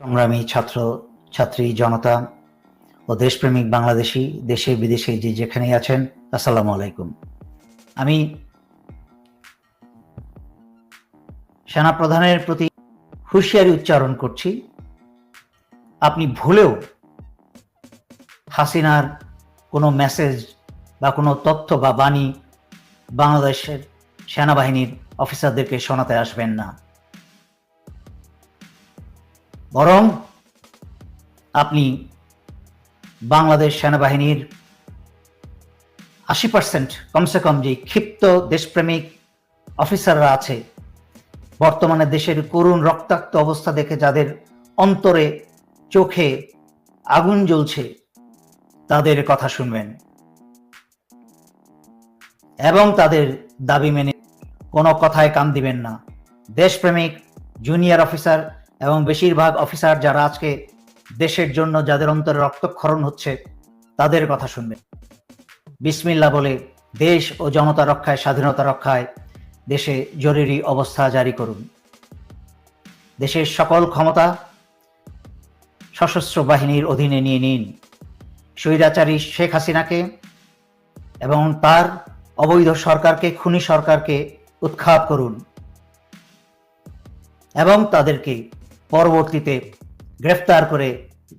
সংগ্রামী ছাত্র, ছাত্রী, জনতা ও দেশপ্রেমিক বাংলাদেশি, দেশে বিদেশে যে যেখানেই আছেন, আসসালামু আলাইকুম। আমি সেনাপ্রধানের প্রতি হুঁশিয়ারি উচ্চারণ করছি। আপনি ভুলেও হাসিনার কোনো মেসেজ বা কোনো তথ্য বা বাণী বাংলাদেশের সেনাবাহিনীর অফিসারদেরকে শোনাতে আসবেন না। বরং আপনি বাংলাদেশ সেনাবাহিনীর আশি পার্সেন্ট, কমসে কম যে ক্ষিপ্ত দেশপ্রেমিক অফিসাররা আছে, বর্তমানে দেশের করুণ রক্তাক্ত অবস্থা দেখে যাদের অন্তরে চোখে আগুন জ্বলছে, তাদের কথা শুনবেন। এবং তাদের দাবি মেনে কোনো কথায় কান দিবেন না। দেশপ্রেমিক, জুনিয়র অফিসার এবং বেশিরভাগ অফিসার যারা আজকে দেশের জন্য যাদের অন্তরে রক্তক্ষরণ হচ্ছে, তাদের কথা শুনবেন বিসমিল্লা বলে দেশ ও জনতা রক্ষায়, স্বাধীনতা রক্ষায় দেশে জরুরি অবস্থা জারি করুন। দেশের সকল ক্ষমতা সশস্ত্র বাহিনীর অধীনে নিয়ে নিন। স্বৈরাচারী শেখ হাসিনাকে এবং তার অবৈধ সরকারকে, খুনি সরকারকে উৎখাত করুন এবং তাদেরকে পরবর্তীতে গ্রেফতার করে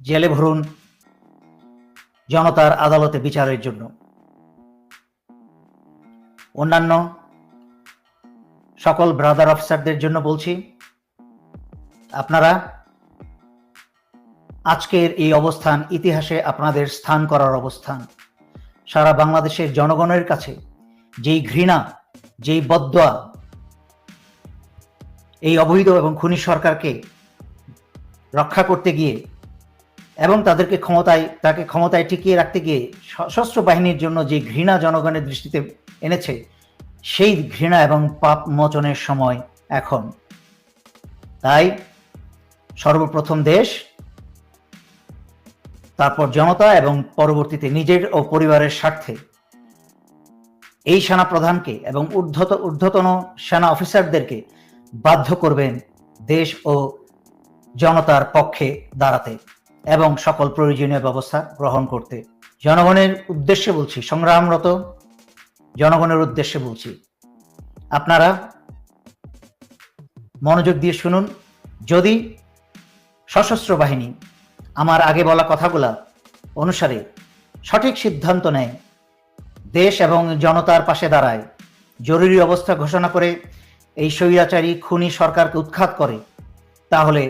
জেলে ভরুন জনতার আদালতে বিচারের জন্য। অন্যান্য সকল ব্রাদার অফিসারদের জন্য বলছি, আপনারা আজকের এই অবস্থান ইতিহাসে আপনাদের স্থান করার অবস্থান। সারা বাংলাদেশের জনগণের কাছে যেই ঘৃণা, যেই বদয়া, এই অবৈধ এবং খুনি সরকারকে রক্ষা করতে গিয়ে এবং তাদেরকে ক্ষমতায়, তাকে ক্ষমতায় টিকিয়ে রাখতে গিয়ে সশস্ত্র বাহিনীর জন্য যে ঘৃণা জনগণের দৃষ্টিতে এনেছে, সেই ঘৃণা এবং পাপ মোচনের সময় এখন। তাই সর্বপ্রথম দেশ, তারপর জনতা এবং পরবর্তীতে নিজের ও পরিবারের স্বার্থে এই সেনা প্রধানকে এবং ঊর্ধ্বত, ঊর্ধ্বতন সেনা অফিসারদেরকে বাধ্য করবেন দেশ ও জনতার পক্ষে দাঁড়াতে এবং সকল প্রয়োজনীয় ব্যবস্থা গ্রহণ করতে। জনগণের উদ্দেশ্যে বলছি, সংগ্রামরত জনগণের উদ্দেশ্যে বলছি, আপনারা মনোযোগ দিয়ে শুনুন। যদি সশস্ত্র বাহিনী আমার আগে বলা কথাগুলা অনুসারে সঠিক সিদ্ধান্ত নেয়, দেশ এবং জনতার পাশে দাঁড়ায়, জরুরি অবস্থা ঘোষণা করে এই স্বৈরাচারী খুনি সরকারকে উৎখাত করে, তাহলে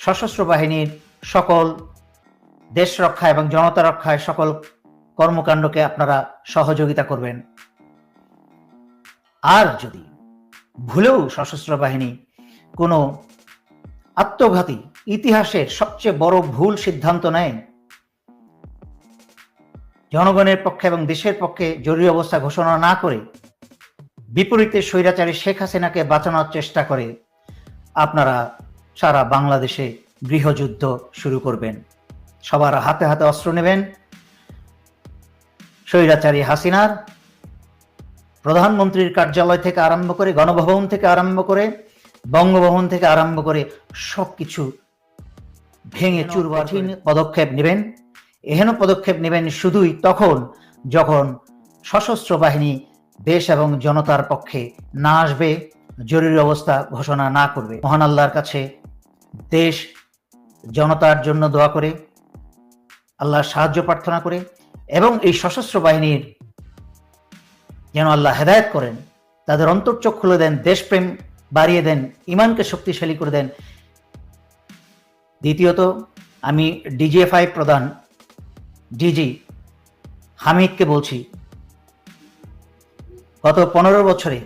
সশস্ত্র বাহিনীর সকল দেশ রক্ষা এবং জনতা রক্ষায় সকল কর্মকাণ্ডকে আপনারা সহযোগিতা করবেন। আর যদি ভুলেও সশস্ত্র বাহিনী কোনো আত্মঘাতী ইতিহাসের সবচেয়ে বড় ভুল সিদ্ধান্ত নেয়, জনগণের পক্ষে এবং দেশের পক্ষে জরুরি অবস্থা ঘোষণা না করে বিপরীতে স্বৈরাচারী শেখ হাসিনাকে বাঁচানোর চেষ্টা করে আপনারা সারা বাংলাদেশে গৃহযুদ্ধ শুরু করবেন। সবার হাতে হাতে অস্ত্র নেবেন। স্বৈরাচারী হাসিনার প্রধানমন্ত্রীর কার্যালয় থেকে আরম্ভ করে গণভবন থেকে আরম্ভ করে বঙ্গভবন থেকে আরম্ভ করে সবকিছু ভেঙে চুরবার পদক্ষেপ নেবেন। এহেন পদক্ষেপ নেবেন শুধুই তখন যখন সশস্ত্র বাহিনী দেশ এবং জনতার পক্ষে না আসবে জরুরি অবস্থা ঘোষণা না করবে। মহান আল্লাহর কাছে দেশ, জনতার জন্য দোয়া করে, আল্লাহর সাহায্য প্রার্থনা করে এবং এই সশস্ত্র বাহিনীর যেন আল্লাহ হেদায়ত করেন, তাদের অন্তর্চোখ খুলে দেন, দেশপ্রেম বাড়িয়ে দেন, ইমানকে শক্তিশালী করে দেন। দ্বিতীয়ত, আমি ডিজিএফআই প্রধান ডিজি হামিদকে বলছি, গত পনেরো বছরে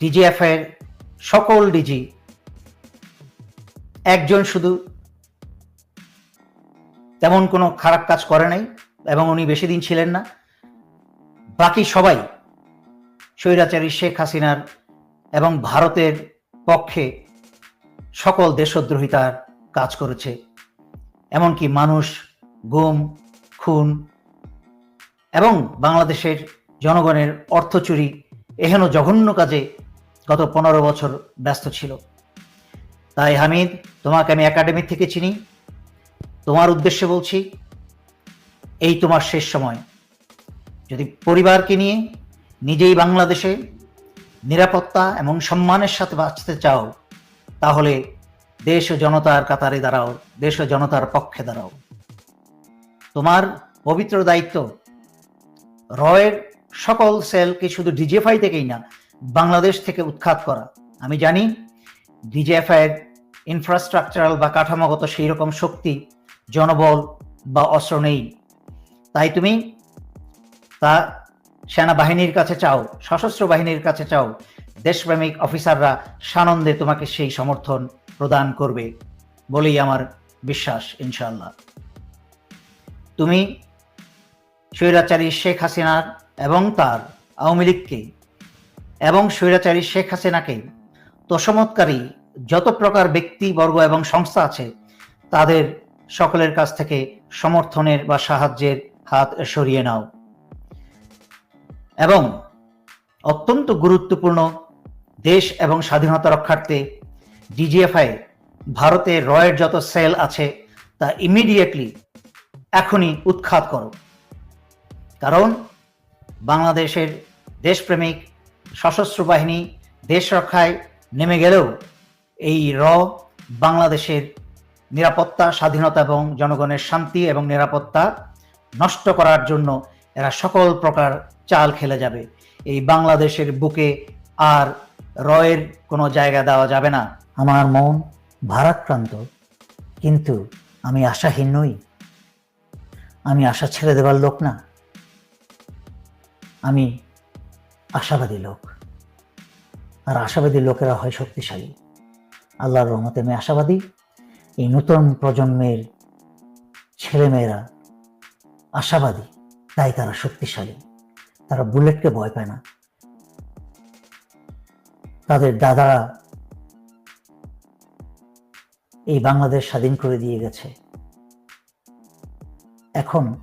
ডিজিএফআই এর সকল ডিজি একজন শুধু তেমন কোনো খারাপ কাজ করে নাই এবং উনি বেশি দিন ছিলেন না। বাকি সবাই স্বৈরাচারী শেখ হাসিনার এবং ভারতের পক্ষে সকল দেশদ্রোহিতার কাজ করেছে। এমনকি মানুষ, গুম, খুন এবং বাংলাদেশের জনগণের অর্থ চুরি এহেন জঘন্য কাজে গত পনেরো বছর ব্যস্ত ছিল। তাই হামিদ, তোমাকে আমি একাডেমি থেকে চিনি। তোমার উদ্দেশ্যে বলছি, এই তোমার শেষ সময়। যদি পরিবারকে নিয়ে নিজেই বাংলাদেশে নিরাপত্তা এবং সম্মানের সাথে বাঁচতে চাও, তাহলে দেশ ও জনতার কাতারে দাঁড়াও, দেশ ও জনতার পক্ষে দাঁড়াও। তোমার পবিত্র দায়িত্ব রয়ের সকল সেলকে শুধু ডিজিএফআই থেকেই না, বাংলাদেশ থেকে উৎখাত করা। আমি জানি ডিজিএফআই এর ইনফ্রাস্ট্রাকচারাল বা কাঠামোগত সেই রকম শক্তি, জনবল বা অস্ত্র নেই। তাই তুমি তা সেনাবাহিনীর কাছে চাও, সশস্ত্র বাহিনীর কাছে চাও। দেশপ্রেমিক অফিসাররা সানন্দে তোমাকে সেই সমর্থন প্রদান করবে বলেই আমার বিশ্বাস ইনশাল্লাহ তুমি স্বৈরাচারী শেখ হাসিনার এবং তার আওয়ামী লীগকে এবং স্বৈরাচারী শেখ হাসিনাকে তোষমৎকারী যত প্রকার ব্যক্তিবর্গ এবং সংস্থা আছে, তাদের সকলের কাছ থেকে সমর্থনের বা সাহায্যের হাত সরিয়ে নাও। এবং অত্যন্ত গুরুত্বপূর্ণ দেশ এবং স্বাধীনতা রক্ষার্থে ডিজিএফআই ভারতে রয়ের যত সেল আছে, তা ইমিডিয়েটলি এখনই উৎখাত করো। কারণ বাংলাদেশের দেশপ্রেমিক সশস্ত্র বাহিনী দেশ রক্ষায় নেমে গেলেও এই র বাংলাদেশের নিরাপত্তা, স্বাধীনতা এবং জনগণের শান্তি এবং নিরাপত্তা নষ্ট করার জন্য এরা সকল প্রকার চাল খেলে যাবে। এই বাংলাদেশের বুকে আর রয়ের কোনো জায়গা দেওয়া যাবে না। আমার মন ভারাক্রান্ত, কিন্তু আমি আশাহীন নই। আমি আশা ছেড়ে দেবার লোক না। আমি আশাবাদী লোক। আর আশাবাদী লোকেরা হয় শক্তিশালী। আল্লাহর রহমতে আমি আশাবাদী। এই নতুন প্রজন্মের ছেলেমেয়েরা আশাবাদী, তাই তারা শক্তিশালী। তারা বুলেটকে ভয় পায় না। তাদের দাদারা এই বাংলাদেশ স্বাধীন করে দিয়ে গেছে। এখন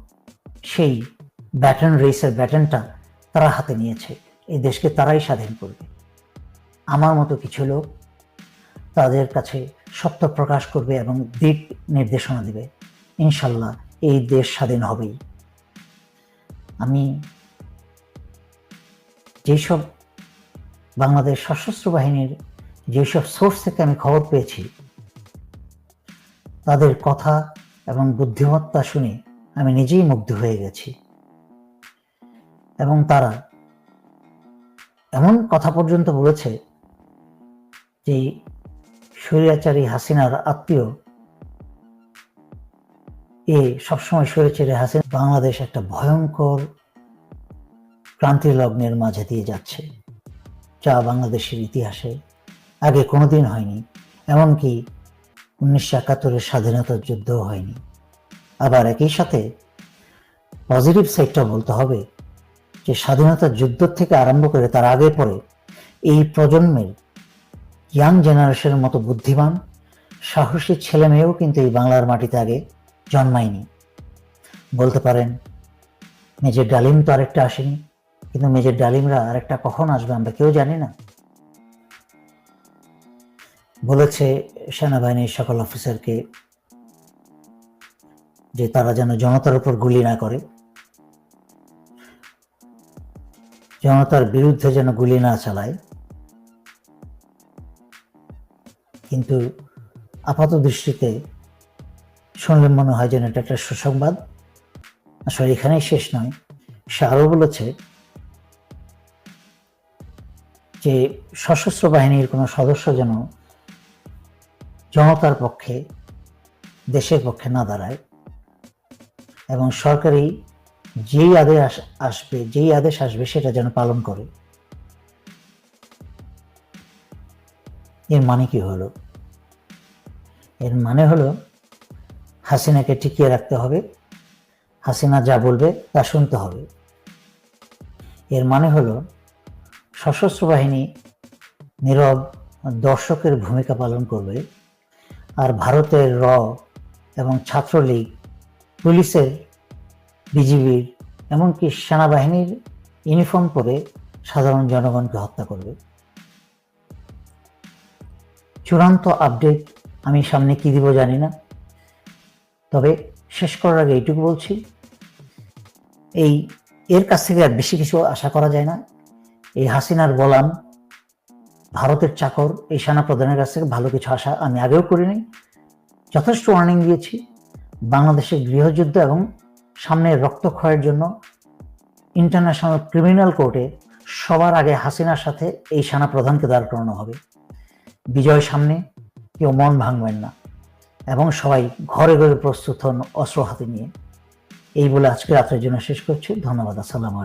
সেই ব্যাটন রেসের ব্যাটনটা তারা হাতে নিয়েছে। এই দেশকে তারাই স্বাধীন করবে। আমার মতো কিছু লোক তাদের কাছে সত্য প্রকাশ করবে এবং দিক নির্দেশনা দেবে। ইনশাল্লাহ এই দেশ স্বাধীন হবেই। আমি যেসব বাংলাদেশ সশস্ত্র বাহিনীর যেসব সোর্স থেকে আমি খবর পেয়েছি, তাদের কথা এবং বুদ্ধিমত্তা শুনে আমি নিজেই মুগ্ধ হয়ে গেছি। এবং তারা এমন কথা পর্যন্ত বলেছে যে স্বৈরাচারী হাসিনার আত্মীয়। এ সবসময় স্বৈরাচারী হাসিনা বাংলাদেশ একটা ভয়ঙ্কর ক্রান্তি লগ্নের মাঝে দিয়ে যাচ্ছে। যা বাংলাদেশের ইতিহাসে আগে কোনোদিন হয়নি, এমনকি উনিশশো একাত্তরের স্বাধীনতার যুদ্ধও হয়নি। আবার একই সাথে পজিটিভ সাইডটা বলতে হবে যে স্বাধীনতার যুদ্ধ থেকে আরম্ভ করে তার আগে পরে এই প্রজন্মের ইয়াং জেনারেশনের মতো বুদ্ধিমান, সাহসী ছেলে মেয়েও কিন্তু এই বাংলার মাটিতে আগে জন্মায়নি। বলতে পারেন, মেজের ডালিম তো আরেকটা আসেনি, কিন্তু মেজের ডালিমরা আরেকটা কখন আসবে আমরা কেউ জানি না। বলেছে সেনাবাহিনীর সকল অফিসারকে যে তারা যেন জনতার উপর গুলি না করে, জনতার বিরুদ্ধে যেন গুলি না চালায়। কিন্তু আপাত দৃষ্টিতে শুনলে মনে হয় যেন এটা একটা সুসংবাদ। আসলে এখানেই শেষ নয়। সে আরও বলেছে যে সশস্ত্র বাহিনীর কোনো সদস্য যেন জনতার পক্ষে, দেশের পক্ষে না দাঁড়ায় এবং সরকারি যেই আদেশ আসবে, যেই আদেশ আসবে সেটা যেন পালন করে। এর মানে কি হলো? এর মানে হলো, হাসিনাকে টিকিয়ে রাখতে হবে, হাসিনা যা বলবে তা শুনতে হবে। এর মানে হলো, সশস্ত্র বাহিনী নীরব দর্শকের ভূমিকা পালন করবে আর ভারতের র এবং ছাত্রলীগ, পুলিশের, বিজিবির এমনকি সেনাবাহিনীর ইউনিফর্ম পরে সাধারণ জনগণকে হত্যা করবে। চূড়ান্ত আপডেট আমি সামনে কি দিব জানি না। তবে শেষ করার আগে এইটুকু বলছি, এই এর কাছ থেকে আর বেশি কিছু আশা করা যায় না। এই হাসিনার গোলাম ভারতের চাকর, এই সেনা প্রধানের কাছ থেকে ভালো কিছু আশা আমি আগেও করিনি। যথেষ্ট ওয়ার্নিং দিয়েছি, বাংলাদেশের গৃহযুদ্ধ এবং সামনে রক্তক্ষয়ের জন্য ইন্টারন্যাশনাল ক্রিমিনাল কোর্টে সবার আগে হাসিনার সাথে এই সেনা প্রধানকে দাঁড় করানো হবে। বিজয় সামনে, কেউ মন ভাঙবেন না। এবং সবাই ঘরে ঘরে প্রস্তুত হন অস্ত্র হাতে নিয়ে। এই বলে আজকে রাত্রের জন্য শেষ করছি। ধন্যবাদ। আসসালাম আলাইকুম।